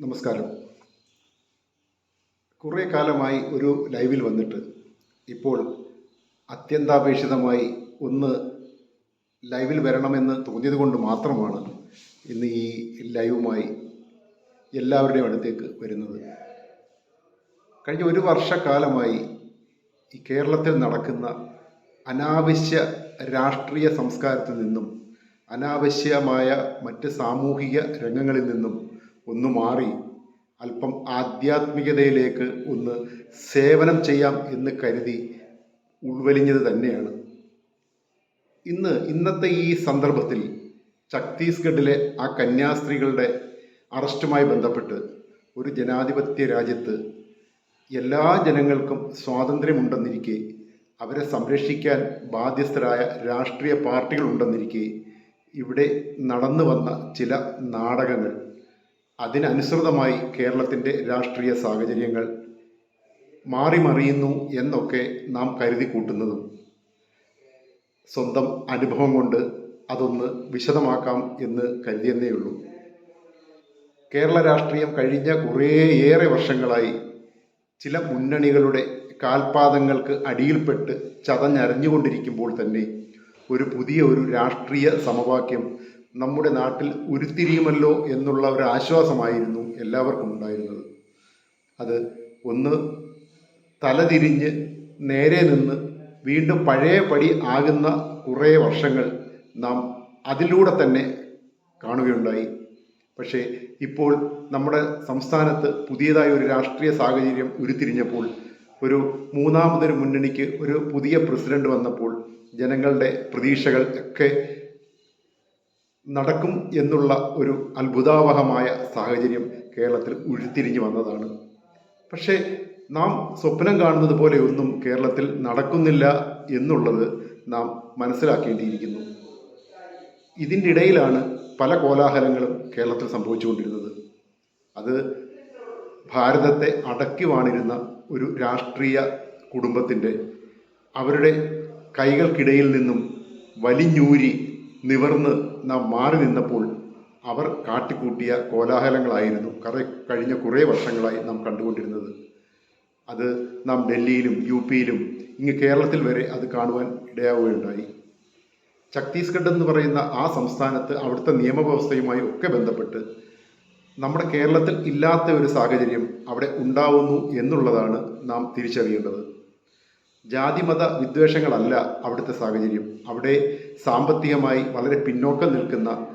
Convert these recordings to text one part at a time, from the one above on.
നമസ്കാരം. കുറേ കാലമായി ഒരു ലൈവിൽ വന്നിട്ട് ഇപ്പോൾ അത്യന്താപേക്ഷിതമായി ഒന്ന് ലൈവിൽ വരണമെന്ന് തോന്നിയത് കൊണ്ട് മാത്രമാണ് ഇന്ന് ഈ ലൈവുമായി എല്ലാവരുടെയും അടുത്തേക്ക് വരുന്നത്. കഴിഞ്ഞ ഒരു വർഷക്കാലമായി ഈ കേരളത്തിൽ നടക്കുന്ന അനാവശ്യ രാഷ്ട്രീയ സംസ്കാരത്തിൽ നിന്നും അനാവശ്യമായ മറ്റ് സാമൂഹിക രംഗങ്ങളിൽ നിന്നും ഒന്ന് മാറി അല്പം ആധ്യാത്മികതയിലേക്ക് ഒന്ന് സേവനം ചെയ്യാം എന്ന് കരുതി ഉൾവലിഞ്ഞത് തന്നെയാണ്. ഇന്ന് ഇന്നത്തെ ഈ സന്ദർഭത്തിൽ ഛത്തീസ്ഗഡിലെ ആ കന്യാസ്ത്രീകളുടെ അറസ്റ്റുമായി ബന്ധപ്പെട്ട് ഒരു ജനാധിപത്യ രാജ്യത്ത് എല്ലാ ജനങ്ങൾക്കും സ്വാതന്ത്ര്യമുണ്ടെന്നിരിക്കെ അവരെ സംരക്ഷിക്കാൻ ബാധ്യസ്ഥരായ രാഷ്ട്രീയ പാർട്ടികളുണ്ടെന്നിരിക്കെ ഇവിടെ നടന്നു വന്ന ചില നാടകങ്ങൾ. അതിനനുസൃതമായി കേരളത്തിന്റെ രാഷ്ട്രീയ സാഹചര്യങ്ങൾ മാറിമറിയുന്നു എന്നൊക്കെ നാം കരുതി കൂട്ടുന്നതും സ്വന്തം അനുഭവം കൊണ്ട് അതൊന്ന് വിശദമാക്കാം എന്ന് കരുതിയെന്നേയുള്ളൂ കേരള രാഷ്ട്രീയം കഴിഞ്ഞ കുറേയേറെ വർഷങ്ങളായി ചില മുന്നണികളുടെ കാൽപാദങ്ങൾക്ക് അടിയിൽപ്പെട്ട് ചതഞ്ഞരഞ്ഞുകൊണ്ടിരിക്കുമ്പോൾ തന്നെ ഒരു പുതിയ ഒരു രാഷ്ട്രീയ സമവാക്യം നമ്മുടെ നാട്ടിൽ ഉരുത്തിരിയുമല്ലോ എന്നുള്ള ഒരു ആശ്വാസമായിരുന്നു എല്ലാവർക്കും ഉണ്ടായിരുന്നത്. അത് ഒന്ന് തലതിരിഞ്ഞ് നേരെ നിന്ന് വീണ്ടും പഴയ പടി ആകുന്ന കുറേ വർഷങ്ങൾ നാം അതിലൂടെ തന്നെ കാണുകയുണ്ടായി. പക്ഷേ ഇപ്പോൾ നമ്മുടെ സംസ്ഥാനത്ത് പുതിയതായ ഒരു രാഷ്ട്രീയ സാഹചര്യം ഉരുത്തിരിഞ്ഞപ്പോൾ ഒരു മൂന്നാമതൊരു മുന്നണിക്ക് ഒരു പുതിയ പ്രസിഡന്റ് വന്നപ്പോൾ ജനങ്ങളുടെ പ്രതീക്ഷകൾ ഒക്കെ നടക്കും എന്നുള്ള ഒരു അത്ഭുതാവഹമായ സാഹചര്യം കേരളത്തിൽ ഉരുത്തിരിഞ്ഞു വന്നതാണ്. പക്ഷേ നാം സ്വപ്നം കാണുന്നത് പോലെ ഒന്നും കേരളത്തിൽ നടക്കുന്നില്ല എന്നുള്ളത് നാം മനസ്സിലാക്കേണ്ടിയിരിക്കുന്നു. ഇതിന്റെ ഇടയിലാണ് പല കോലാഹലങ്ങളും കേരളത്തിൽ സംഭവിച്ചുകൊണ്ടിരുന്നത്. അത് ഭാരതത്തെ അടക്കി വാണിരുന്ന ഒരു രാഷ്ട്രീയ കുടുംബത്തിന്റെ അവരുടെ കൈകൾക്കിടയിൽ നിന്നും വലിഞ്ഞൂരി നിവർന്ന് നാം മാറി നിന്നപ്പോൾ അവർ കാട്ടിക്കൂട്ടിയ കോലാഹലങ്ങളായിരുന്നു കറ കഴിഞ്ഞ കുറേ വർഷങ്ങളായി നാം കണ്ടുകൊണ്ടിരുന്നത്. അത് നാം ഡൽഹിയിലും യു പിയിലും ഇങ്ങ് കേരളത്തിൽ വരെ അത് കാണുവാൻ ഇടയാവുകയുണ്ടായി. ഛത്തീസ്ഗഡ് എന്ന് പറയുന്ന ആ സംസ്ഥാനത്ത് അവിടുത്തെ നിയമവ്യവസ്ഥയുമായി ഒക്കെ ബന്ധപ്പെട്ട് നമ്മുടെ കേരളത്തിൽ ഇല്ലാത്ത ഒരു സാഹചര്യം അവിടെ ഉണ്ടാവുന്നു എന്നുള്ളതാണ് നാം തിരിച്ചറിയേണ്ടത്. ജാതിമത വിദ്വേഷങ്ങളല്ല അവിടുത്തെ സാഹചര്യം. അവിടെ സാമ്പത്തികമായി വളരെ പിന്നോക്കം നിൽക്കുന്ന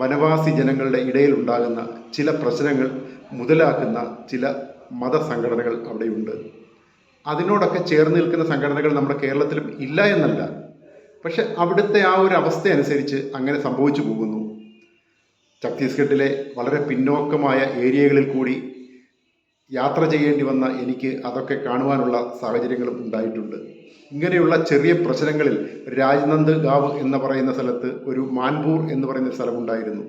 വനവാസി ജനങ്ങളുടെ ഇടയിൽ ഉണ്ടാകുന്ന ചില പ്രശ്നങ്ങൾ മുതലാക്കുന്ന ചില മതസംഘടനകൾ അവിടെയുണ്ട്. അതിനോടൊക്കെ ചേർന്ന് നിൽക്കുന്ന സംഘടനകൾ നമ്മുടെ കേരളത്തിലും ഇല്ല എന്നല്ല. പക്ഷെ അവിടുത്തെ ആ ഒരു അവസ്ഥ അനുസരിച്ച് അങ്ങനെ സംഭവിച്ചു പോകുന്നു. ഛത്തീസ്ഗഡിലെ വളരെ പിന്നോക്കമായ ഏരിയകളിൽ കൂടി യാത്ര ചെയ്യേണ്ടി വന്ന എനിക്ക് അതൊക്കെ കാണുവാനുള്ള സാഹചര്യങ്ങളും ഉണ്ടായിട്ടുണ്ട്. ഇങ്ങനെയുള്ള ചെറിയ പ്രശ്നങ്ങളിൽ രാജ്നന്ദ് ഗാവ് എന്ന് പറയുന്ന സ്ഥലത്ത് ഒരു മാൻപൂർ എന്ന് പറയുന്ന സ്ഥലമുണ്ടായിരുന്നു.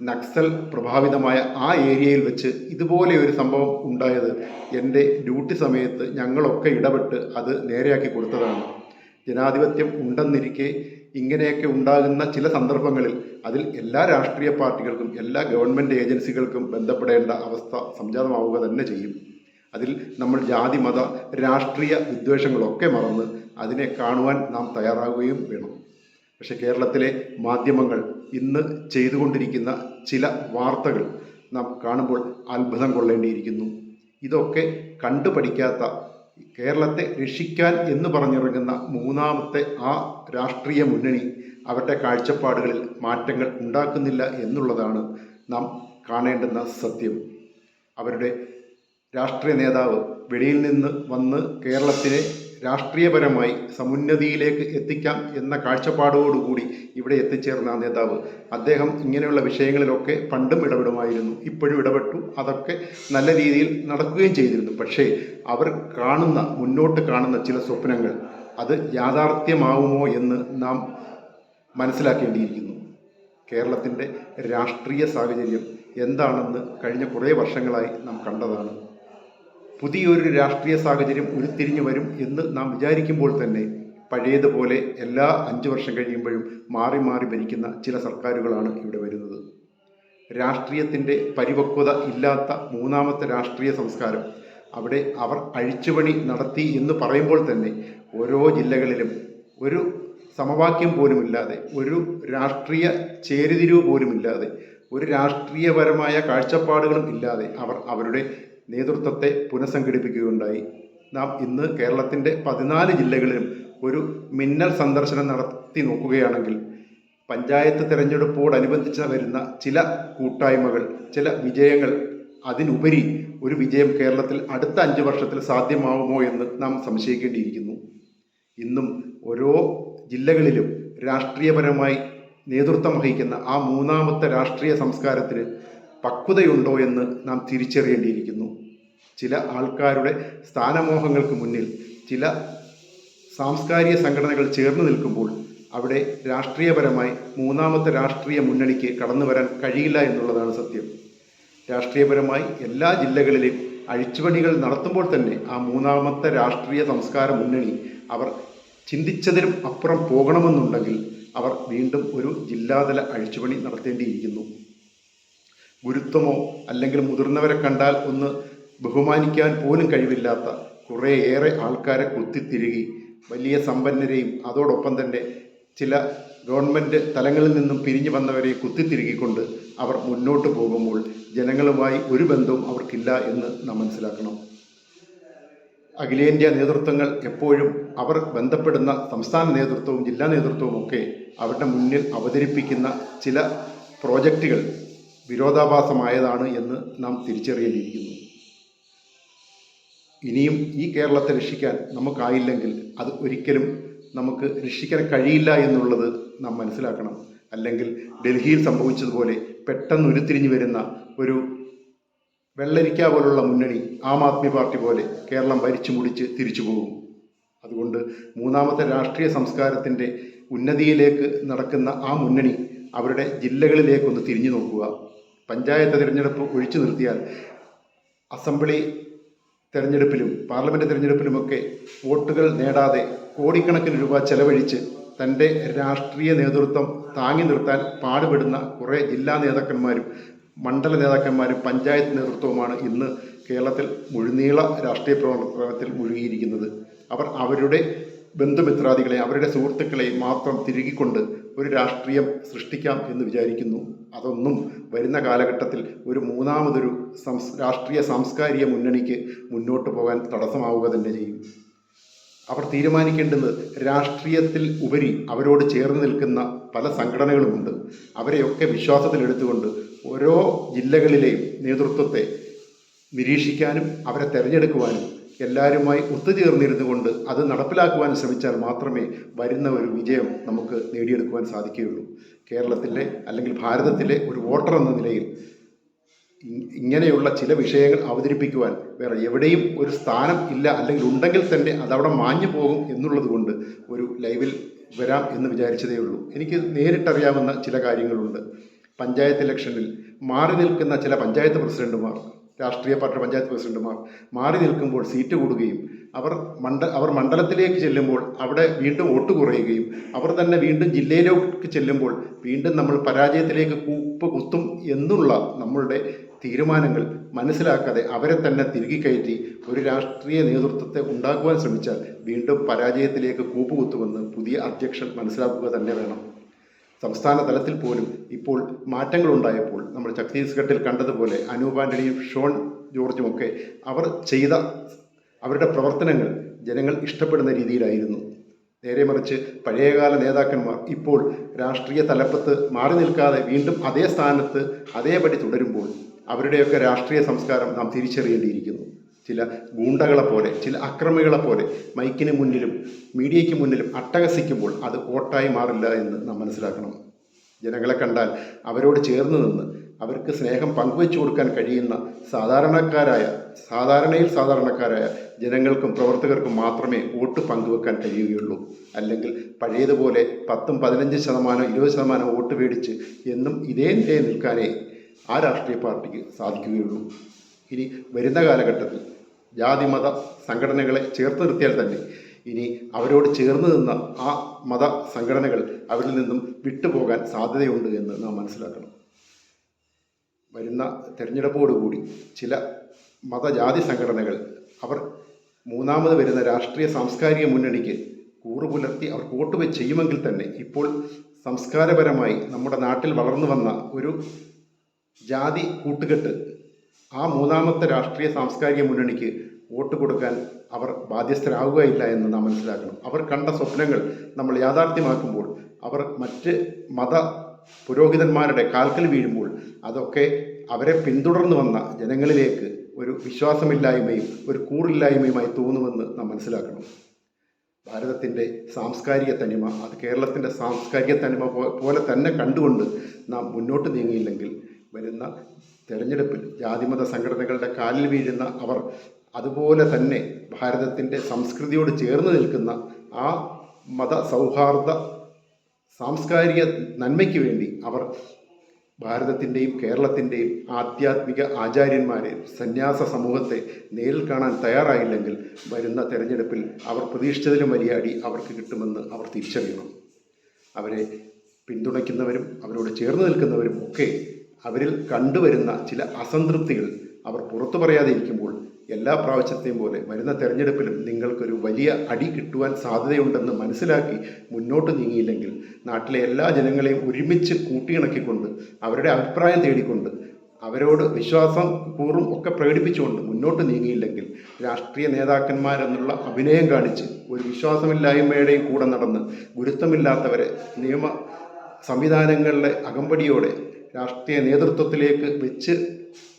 നക്സൽ പ്രഭാവിതമായ ആ ഏരിയയിൽ വെച്ച് ഇതുപോലെ ഒരു സംഭവം ഉണ്ടായത് എന്റെ ഡ്യൂട്ടി സമയത്ത് ഞങ്ങളൊക്കെ ഇടപെട്ട് അത് നേരെയാക്കി കൊടുത്തതാണ്. ജനാധിപത്യം ഉണ്ടെന്നിരിക്കെ ഇങ്ങനെയൊക്കെ ഉണ്ടാകുന്ന ചില സന്ദർഭങ്ങളിൽ അതിൽ എല്ലാ രാഷ്ട്രീയ പാർട്ടികൾക്കും എല്ലാ ഗവൺമെന്റ് ഏജൻസികൾക്കും ബന്ധപ്പെടേണ്ട അവസ്ഥ സംജാതമാവുക തന്നെ ചെയ്യും. അതിൽ നമ്മൾ ജാതി മത രാഷ്ട്രീയ വിദ്വേഷങ്ങളൊക്കെ മറന്ന് അതിനെ കാണുവാൻ നാം തയ്യാറാവുകയും വേണം. പക്ഷേ കേരളത്തിലെ മാധ്യമങ്ങൾ ഇന്ന് ചെയ്തുകൊണ്ടിരിക്കുന്ന ചില വാർത്തകൾ നാം കാണുമ്പോൾ അത്ഭുതം കൊള്ളേണ്ടിയിരിക്കുന്നു. ഇതൊക്കെ കണ്ടുപഠിക്കാത്ത കേരളത്തെ രക്ഷിക്കാൻ എന്ന് പറഞ്ഞിറങ്ങുന്ന മൂന്നാമത്തെ ആ രാഷ്ട്രീയ മുന്നണി അവരുടെ കാഴ്ചപ്പാടുകളിൽ മാറ്റങ്ങൾ ഉണ്ടാക്കുന്നില്ല എന്നുള്ളതാണ് നാം കാണേണ്ടുന്ന സത്യം. അവരുടെ രാഷ്ട്രീയ നേതാവ് വെളിയിൽ നിന്ന് വന്ന് കേരളത്തിനെ രാഷ്ട്രീയപരമായി സമുന്നതിയിലേക്ക് എത്തിക്കാം എന്ന കാഴ്ചപ്പാടോടുകൂടി ഇവിടെ എത്തിച്ചേർന്ന നേതാവ് അദ്ദേഹം ഇങ്ങനെയുള്ള വിഷയങ്ങളിലൊക്കെ പണ്ടും ഇടപെടുമായിരുന്നു ഇപ്പോഴും ഇടപെട്ടു അതൊക്കെ നല്ല രീതിയിൽ നടക്കുകയും ചെയ്തിരുന്നു. പക്ഷേ അവർ കാണുന്ന മുന്നോട്ട് കാണുന്ന ചില സ്വപ്നങ്ങൾ അത് യാഥാർത്ഥ്യമാവുമോ എന്ന് നാം മനസ്സിലാക്കേണ്ടിയിരിക്കുന്നു. കേരളത്തിന്റെ രാഷ്ട്രീയ സാഹചര്യം എന്താണെന്ന് കഴിഞ്ഞ കുറേ വർഷങ്ങളായി നാം കണ്ടതാണ്. പുതിയൊരു രാഷ്ട്രീയ സാഹചര്യം ഉരുത്തിരിഞ്ഞു വരും എന്ന് നാം വിചാരിക്കുമ്പോൾ തന്നെ പഴയതുപോലെ എല്ലാ അഞ്ച് വർഷം കഴിയുമ്പോഴും മാറി മാറി ഭരിക്കുന്ന ചില സർക്കാരുകളാണ് ഇവിടെ വരുന്നത്. രാഷ്ട്രീയത്തിന്റെ പരിപക്വത ഇല്ലാത്ത മൂന്നാമത്തെ രാഷ്ട്രീയ സംസ്കാരം അവിടെ അവർ അഴിച്ചുപണി നടത്തി എന്ന് പറയുമ്പോൾ തന്നെ ഓരോ ജില്ലകളിലും ഒരു സമവാക്യം പോലുമില്ലാതെ ഒരു രാഷ്ട്രീയ ചേരിതിരിവ് പോലുമില്ലാതെ ഒരു രാഷ്ട്രീയപരമായ കാഴ്ചപ്പാടുകളും ഇല്ലാതെ അവർ അവരുടെ നേതൃത്വത്തെ പുനഃസംഘടിപ്പിക്കുകയുണ്ടായി. നാം ഇന്ന് കേരളത്തിന്റെ പതിനാല് ജില്ലകളിലും ഒരു മിന്നൽ സന്ദർശനം നടത്തി നോക്കുകയാണെങ്കിൽ പഞ്ചായത്ത് തിരഞ്ഞെടുപ്പോടനുബന്ധിച്ച് വരുന്ന ചില കൂട്ടായ്മകൾ ചില വിജയങ്ങൾ അതിനുപരി ഒരു വിജയം കേരളത്തിൽ അടുത്ത അഞ്ച് വർഷത്തിൽ സാധ്യമാവുമോ എന്ന് നാം സംശയിക്കേണ്ടിയിരിക്കുന്നു. ഇന്നും ഓരോ ജില്ലകളിലും രാഷ്ട്രീയപരമായി നേതൃത്വം വഹിക്കുന്ന ആ മൂന്നാമത്തെ രാഷ്ട്രീയ സംസ്കാരത്തിന് പക്വതയുണ്ടോ എന്ന് നാം തിരിച്ചറിയേണ്ടിയിരിക്കുന്നു. ചില ആൾക്കാരുടെ സ്ഥാനമോഹങ്ങൾക്ക് മുന്നിൽ ചില സാംസ്കാരിക സംഘടനകൾ ചേർന്ന് നിൽക്കുമ്പോൾ അവിടെ രാഷ്ട്രീയപരമായി മൂന്നാമത്തെ രാഷ്ട്രീയ മുന്നണിക്ക് കടന്നു വരാൻ കഴിയില്ല എന്നുള്ളതാണ് സത്യം. രാഷ്ട്രീയപരമായി എല്ലാ ജില്ലകളിലും അഴിച്ചുപണികൾ നടത്തുമ്പോൾ തന്നെ ആ മൂന്നാമത്തെ രാഷ്ട്രീയ സംസ്കാര മുന്നണി അവർ ചിന്തിച്ചതിനും അപ്പുറം പോകണമെന്നുണ്ടെങ്കിൽ അവർ വീണ്ടും ഒരു ജില്ലാതല അഴിച്ചുപണി നടത്തേണ്ടിയിരിക്കുന്നു. ഗുരുത്വമോ അല്ലെങ്കിൽ മുതിർന്നവരെ കണ്ടാൽ ഒന്ന് ബഹുമാനിക്കാൻ പോലും കഴിവില്ലാത്ത കുറേയേറെ ആൾക്കാരെ കുത്തിത്തിരുകി വലിയ സമ്പന്നരെയും അതോടൊപ്പം തന്നെ ചില ഗവൺമെന്റ് തലങ്ങളിൽ നിന്നും പിരിഞ്ഞു വന്നവരെ കുത്തിത്തിരുകിക്കൊണ്ട് അവർ മുന്നോട്ട് പോകുമ്പോൾ ജനങ്ങളുമായി ഒരു ബന്ധവും അവർക്കില്ല എന്ന് നാം മനസ്സിലാക്കണം. അഖിലേന്ത്യാ നേതൃത്വങ്ങൾ എപ്പോഴും അവർ ബന്ധപ്പെടുന്ന സംസ്ഥാന നേതൃത്വവും ജില്ലാ നേതൃത്വവും ഒക്കെ അവരുടെ മുന്നിൽ അവതരിപ്പിക്കുന്ന ചില പ്രോജക്റ്റുകൾ വിരോധാഭാസമായതാണ് എന്ന് നാം തിരിച്ചറിയേണ്ടിയിരിക്കുന്നു. ഇനിയും ഈ കേരളത്തെ രക്ഷിക്കാൻ നമുക്കായില്ലെങ്കിൽ അത് ഒരിക്കലും നമുക്ക് രക്ഷിക്കാൻ കഴിയില്ല എന്നുള്ളത് നാം മനസ്സിലാക്കണം. അല്ലെങ്കിൽ ഡൽഹിയിൽ സംഭവിച്ചതുപോലെ പെട്ടെന്ന് ഉരുത്തിരിഞ്ഞു വരുന്ന ഒരു വെള്ളരിക്ക പോലുള്ള മുന്നണി ആം ആദ്മി പാർട്ടി പോലെ കേരളം ഭരിച്ചു മുടിച്ച് തിരിച്ചു പോകും. അതുകൊണ്ട് മൂന്നാമത്തെ രാഷ്ട്രീയ സംസ്കാരത്തിന്റെ ഉന്നതിയിലേക്ക് നടക്കുന്ന ആ മുന്നണി അവരുടെ ജില്ലകളിലേക്കൊന്ന് തിരിഞ്ഞു നോക്കുക. പഞ്ചായത്ത് തിരഞ്ഞെടുപ്പ് ഒഴിച്ചു നിർത്തിയാൽ അസംബ്ലി തിരഞ്ഞെടുപ്പിലും പാർലമെന്റ് തിരഞ്ഞെടുപ്പിലുമൊക്കെ വോട്ടുകൾ നേടാതെ കോടിക്കണക്കിന് രൂപ ചെലവഴിച്ച് തന്റെ രാഷ്ട്രീയ നേതൃത്വം താങ്ങി നിർത്താൻ പാടുപെടുന്ന കുറേ ജില്ലാ നേതാക്കന്മാരും മണ്ഡല നേതാക്കന്മാരും പഞ്ചായത്ത് നേതൃത്വവുമാണ് ഇന്ന് കേരളത്തിൽ മുഴുനീള രാഷ്ട്രീയ പ്രവർത്തനത്തിൽ മുഴുകിയിരിക്കുന്നത്. അവർ അവരുടെ ബന്ധുമിത്രാദികളെ അവരുടെ സുഹൃത്തുക്കളെ മാത്രം തിരുകിക്കൊണ്ട് ഒരു രാഷ്ട്രീയം സൃഷ്ടിക്കാം എന്ന് വിചാരിക്കുന്നു. അതൊന്നും വരുന്ന കാലഘട്ടത്തിൽ ഒരു മൂന്നാമതൊരു സംസ് രാഷ്ട്രീയ സാംസ്കാരിക മുന്നണിക്ക് മുന്നോട്ട് പോകാൻ തടസ്സമാവുക തന്നെ ചെയ്യും. അവർ തീരുമാനിക്കേണ്ടത് രാഷ്ട്രീയത്തിൽ ഉപരി അവരോട് ചേർന്ന് നിൽക്കുന്ന പല സംഘടനകളുമുണ്ട്. അവരെയൊക്കെ വിശ്വാസത്തിലെടുത്തുകൊണ്ട് ഓരോ ജില്ലകളിലെയും നേതൃത്വത്തെ നിരീക്ഷിക്കാനും അവരെ തിരഞ്ഞെടുക്കുവാനും എല്ലാവരുമായി ഒത്തുചേർന്നിരുന്നു കൊണ്ട് അത് നടപ്പിലാക്കുവാൻ ശ്രമിച്ചാൽ മാത്രമേ വരുന്ന ഒരു വിജയം നമുക്ക് നേടിയെടുക്കുവാൻ സാധിക്കുകയുള്ളൂ. കേരളത്തിലെ അല്ലെങ്കിൽ ഭാരതത്തിലെ ഒരു വോട്ടർ എന്ന നിലയിൽ ഇങ്ങനെയുള്ള ചില വിഷയങ്ങൾ അവതരിപ്പിക്കുവാൻ വേറെ എവിടെയും ഒരു സ്ഥാനം ഇല്ല അല്ലെങ്കിൽ ഉണ്ടെങ്കിൽ തന്നെ അതവിടെ മാഞ്ഞു പോകും എന്നുള്ളത് കൊണ്ട് ഒരു ലൈവിൽ വരാം എന്ന് വിചാരിച്ചതേ ഉള്ളൂ. എനിക്ക് നേരിട്ടറിയാവുന്ന ചില കാര്യങ്ങളുണ്ട്. പഞ്ചായത്ത് ഇലക്ഷനിൽ മാറി നിൽക്കുന്ന ചില പഞ്ചായത്ത് പ്രസിഡന്റുമാർ രാഷ്ട്രീയ പാർട്ടി പഞ്ചായത്ത് പ്രസിഡന്റുമാർ മാറി നിൽക്കുമ്പോൾ സീറ്റ് കൂടുകയും അവർ മണ്ഡ അവർ മണ്ഡലത്തിലേക്ക് ചെല്ലുമ്പോൾ അവിടെ വീണ്ടും വോട്ട് കുറയുകയും അവർ തന്നെ വീണ്ടും ജില്ലയിലേക്ക് ചെല്ലുമ്പോൾ വീണ്ടും നമ്മൾ പരാജയത്തിലേക്ക് കൂപ്പ് കുത്തും എന്നുള്ള നമ്മളുടെ തീരുമാനങ്ങൾ മനസ്സിലാക്കാതെ അവരെ തന്നെ തിരികെ കയറ്റി ഒരു രാഷ്ട്രീയ നേതൃത്വത്തെ ഉണ്ടാക്കുവാൻ ശ്രമിച്ചാൽ വീണ്ടും പരാജയത്തിലേക്ക് കൂപ്പുകുത്തുമെന്ന് പുതിയ അധ്യക്ഷൻ മനസ്സിലാക്കുക തന്നെ വേണം. സംസ്ഥാന തലത്തിൽ പോലും ഇപ്പോൾ മാറ്റങ്ങളുണ്ടായപ്പോൾ നമ്മൾ ഛത്തീസ്ഗഡിൽ കണ്ടതുപോലെ അനൂപ് ആന്റണിയും ഷോൺ ജോർജും ഒക്കെ അവർ ചെയ്ത അവരുടെ പ്രവർത്തനങ്ങൾ ജനങ്ങൾ ഇഷ്ടപ്പെടുന്ന രീതിയിലായിരുന്നു. നേരെ മറിച്ച് പഴയകാല നേതാക്കന്മാർ ഇപ്പോൾ രാഷ്ട്രീയ തലപ്പത്ത് മാറി നിൽക്കാതെ വീണ്ടും അതേ സ്ഥാനത്ത് അതേപടി തുടരുമ്പോൾ അവരുടെയൊക്കെ രാഷ്ട്രീയ സംസ്കാരം നാം തിരിച്ചറിയേണ്ടിയിരിക്കുന്നു. ചില ഗൂണ്ടകളെ പോലെ ചില അക്രമികളെ പോലെ മൈക്കിന് മുന്നിലും മീഡിയയ്ക്ക് മുന്നിലും അട്ടഹസിക്കുമ്പോൾ അത് വോട്ടായി മാറില്ല എന്ന് നാം മനസ്സിലാക്കണം. ജനങ്ങളെ കണ്ടാൽ അവരോട് ചേർന്ന് നിന്ന് അവർക്ക് സ്നേഹം പങ്കുവെച്ചു കൊടുക്കാൻ കഴിയുന്ന സാധാരണക്കാരായ സാധാരണയിൽ സാധാരണക്കാരായ ജനങ്ങൾക്കും പ്രവർത്തകർക്കും മാത്രമേ വോട്ട് പങ്കുവെക്കാൻ കഴിയുകയുള്ളൂ. അല്ലെങ്കിൽ പഴയതുപോലെ പത്തും പതിനഞ്ച് ശതമാനം ഇരുപത് ശതമാനം വോട്ട് മേടിച്ച് എന്നും ഇതേ നിലയിൽ നിൽക്കാനേ ആ രാഷ്ട്രീയ പാർട്ടിക്ക് സാധിക്കുകയുള്ളൂ. ഇനി വരുന്ന കാലഘട്ടത്തിൽ ജാതിമത സംഘടനകളെ ചേർത്ത് നിർത്തിയാൽ തന്നെ ഇനി അവരോട് ചേർന്ന് നിന്ന ആ മത സംഘടനകൾ അവരിൽ നിന്നും വിട്ടുപോകാൻ സാധ്യതയുണ്ട് എന്ന് നാം മനസ്സിലാക്കണം. വരുന്ന തെരഞ്ഞെടുപ്പോടുകൂടി ചില മതജാതി സംഘടനകൾ അവർ മൂന്നാമത് വരുന്ന രാഷ്ട്രീയ സാംസ്കാരിക മുന്നണിക്ക് കൂറു പുലർത്തി അവർ വോട്ട് ചെയ്യുമെങ്കിൽ തന്നെ ഇപ്പോൾ സംസ്കാരപരമായി നമ്മുടെ നാട്ടിൽ വളർന്നു വന്ന ഒരു ജാതി കൂട്ടുകെട്ട് ആ മൂന്നാമത്തെ രാഷ്ട്രീയ സാംസ്കാരിക മുന്നണിക്ക് വോട്ട് കൊടുക്കാൻ അവർ ബാധ്യസ്ഥരാകുകയില്ല എന്ന് നാം മനസ്സിലാക്കണം. അവർ കണ്ട സ്വപ്നങ്ങൾ നമ്മൾ യാഥാർത്ഥ്യമാക്കുമ്പോൾ അവർ മറ്റ് മത പുരോഹിതന്മാരുടെ കാൽക്കൽ വീഴുമ്പോൾ അതൊക്കെ അവരെ പിന്തുടർന്നു വന്ന ജനങ്ങളിലേക്ക് ഒരു വിശ്വാസമില്ലായ്മയും ഒരു കൂറില്ലായ്മയുമായി തോന്നുമെന്ന് നാം മനസ്സിലാക്കണം. ഭാരതത്തിന്റെ സാംസ്കാരിക തനിമ അത് കേരളത്തിന്റെ സാംസ്കാരിക തനിമ പോലെ തന്നെ കണ്ടുകൊണ്ട് നാം മുന്നോട്ട് നീങ്ങിയില്ലെങ്കിൽ വരുന്ന തെരഞ്ഞെടുപ്പിൽ ജാതിമത സംഘടനകളുടെ കാലിൽ വീഴുന്ന അവർ അതുപോലെ തന്നെ ഭാരതത്തിന്റെ സംസ്കൃതിയോട് ചേർന്ന് നിൽക്കുന്ന ആ മത സൗഹാർദ്ദ സാംസ്കാരിക നന്മയ്ക്ക് വേണ്ടി അവർ ഭാരതത്തിന്റെയും കേരളത്തിന്റെയും ആധ്യാത്മിക ആചാര്യന്മാരെ സന്യാസ സമൂഹത്തെ നേരിൽ കാണാൻ തയ്യാറായില്ലെങ്കിൽ വരുന്ന തെരഞ്ഞെടുപ്പിൽ അവർ പ്രതീക്ഷിച്ചതിലും വലിയ അടി അവർക്ക് കിട്ടുമെന്ന് അവർ തിരിച്ചറിയണം. അവരെ പിന്തുണയ്ക്കുന്നവരും അവരോട് ചേർന്ന് നിൽക്കുന്നവരും ഒക്കെ അവരിൽ കണ്ടുവരുന്ന ചില അസംതൃപ്തികൾ അവർ പുറത്തു പറയാതെ ഇരിക്കുമ്പോൾ എല്ലാ പ്രാവശ്യത്തെയും പോലെ വരുന്ന തെരഞ്ഞെടുപ്പിലും നിങ്ങൾക്കൊരു വലിയ അടി കിട്ടുവാൻ സാധ്യതയുണ്ടെന്ന് മനസ്സിലാക്കി മുന്നോട്ട് നീങ്ങിയില്ലെങ്കിൽ നാട്ടിലെ എല്ലാ ജനങ്ങളെയും ഒരുമിച്ച് കൂട്ടിയിണക്കിക്കൊണ്ട് അവരുടെ അഭിപ്രായം തേടിക്കൊണ്ട് അവരോട് വിശ്വാസം പൂർവം ഒക്കെ പ്രകടിപ്പിച്ചുകൊണ്ട് മുന്നോട്ട് നീങ്ങിയില്ലെങ്കിൽ രാഷ്ട്രീയ നേതാക്കന്മാരെന്നുള്ള അഭിനയം കാണിച്ച് ഒരു വിശ്വാസമില്ലായ്മയുടെയും കൂടെ നടന്ന് ഗുരുത്വമില്ലാത്തവരെ നിയമ സംവിധാനങ്ങളുടെ അകമ്പടിയോടെ രാഷ്ട്രീയ നേതൃത്വത്തിലേക്ക് വെച്ച്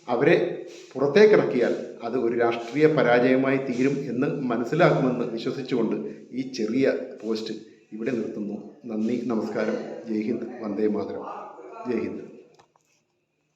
അവരെ പുറത്തേക്കിറക്കിയാൽ അത് ഒരു രാഷ്ട്രീയ പരാജയമായി തീരും എന്ന് മനസ്സിലാക്കുമെന്ന് വിശ്വസിച്ചുകൊണ്ട് ഈ ചെറിയ പോസ്റ്റ് ഇവിടെ നിർത്തുന്നു. നന്ദി നമസ്കാരം. ജയ് ഹിന്ദ്. വന്ദേ മാതരം. ജയ് ഹിന്ദ്.